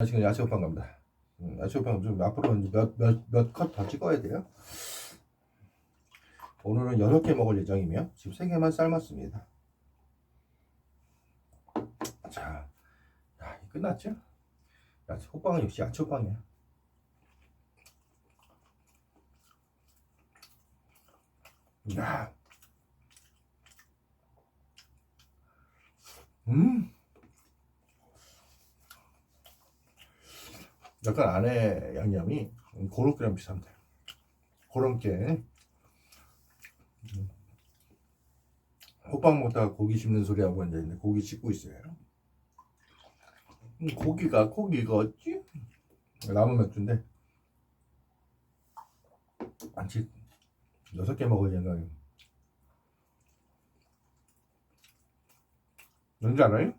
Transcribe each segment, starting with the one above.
아, 지금 야채 호빵 갑니다. 음, 야채 호빵 좀 앞으로 몇몇 컷 더 찍어야 돼요. 오늘은 여섯 개 먹을 예정이며 지금 세 개만 삶았습니다. 자, 야, 끝났죠? 야채 호빵은 역시 야채 호빵이야. 야, 음. 약간 안에 양념이 고로케랑 비슷한데 고로케 음. 호빵 먹다가 고기 씹는 소리 하고 앉아있는데 고기 씹고 있어요. 음, 고기가 고기가 어찌? 남은 맥주인데. 아직 여섯 개 먹을 생각이 뭔지 알아요?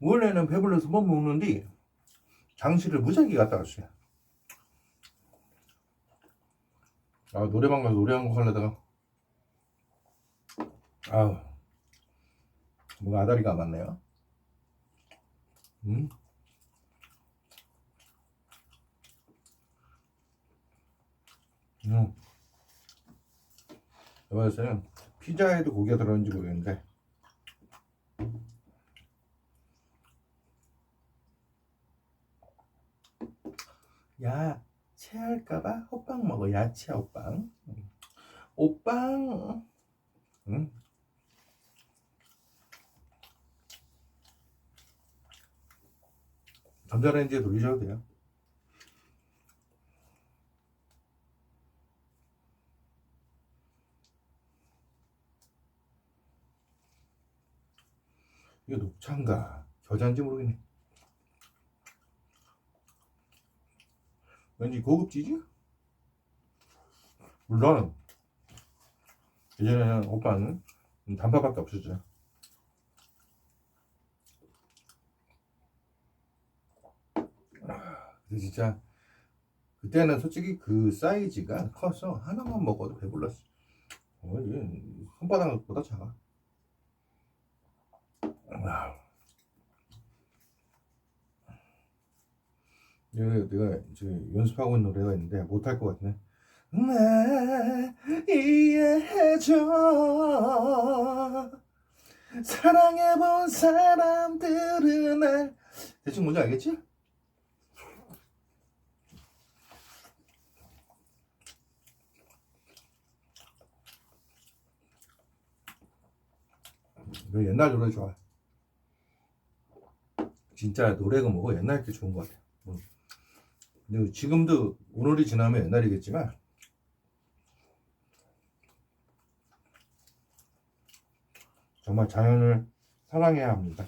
원래는 배불러서 못 먹는데 장실을 무지하게 갔다 왔어요. 아 노래방 가서 노래 한 곡 하려다가 아우 뭔가 아다리가 안 맞네요. 음. 음. 여기서는 피자에도 고기가 들어있는지 모르겠는데 야, 체할까봐 호빵 먹어. 야채 호빵. 음. 오빵. 응? 전자레인지에 돌리셔도 돼요. 이게 녹차인가 겨자인지 모르겠네. 왠지 고급지지? 물론 예전에는 오빠는 단팥밖에 없었죠. 근데 진짜 그때는 솔직히 그 사이즈가 커서 하나만 먹어도 배불렀어. 어, 이게 손바닥보다 작아. 내가, 내가 지금 연습하고 있는 노래가 있는데 못할 것 같네. 나 이해해줘 사랑해본 사람들은 날 대충 뭔지 알겠지? 너 옛날 노래 좋아 진짜 노래가 뭐고 옛날 게 좋은 것 같아 응. 지금도 오늘이 지나면 옛날이겠지만 정말 자연을 사랑해야 합니다.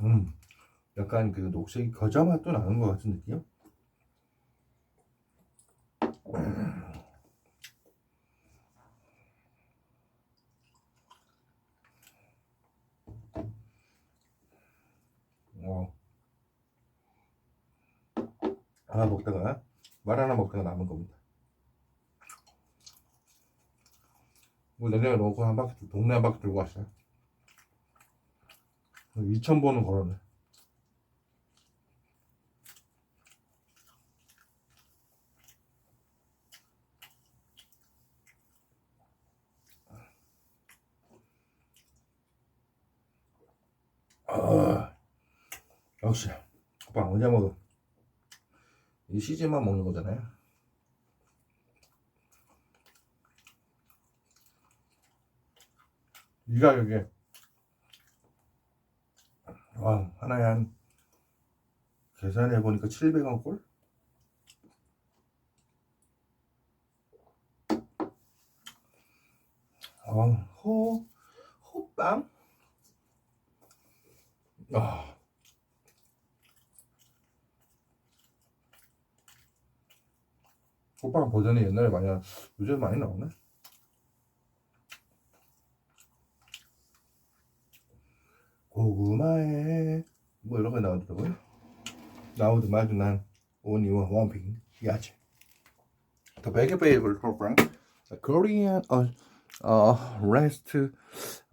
음, 약간 그 녹색이 겨자 맛도 나는 것 같은 느낌? 어. 하나 먹다가 말 하나 먹다가 남은 겁니다. 뭐 내년에 놓고 한 바퀴 동네 한 바퀴 들고 왔어요. 2천 번은 걸었네. 아, 역시 오빠 언제 먹어? 이 시즌만 먹는 거잖아요. 이 가격에 와 하나에 한 계산해 보니까 700원 꼴? 어, 호 호빵? 아. 호빵 버전이 옛날에 많이 나, 요즘 많이 나오네. 고구마에 뭐 이런 거 나오더라고요. 나오도 말도 난 only one thing, 야채. The bag available program, a Korean or uh, rest uh,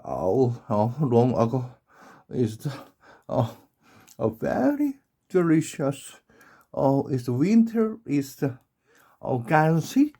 uh, long ago is the, uh, a very delicious. Uh, it's winter is the o Gansi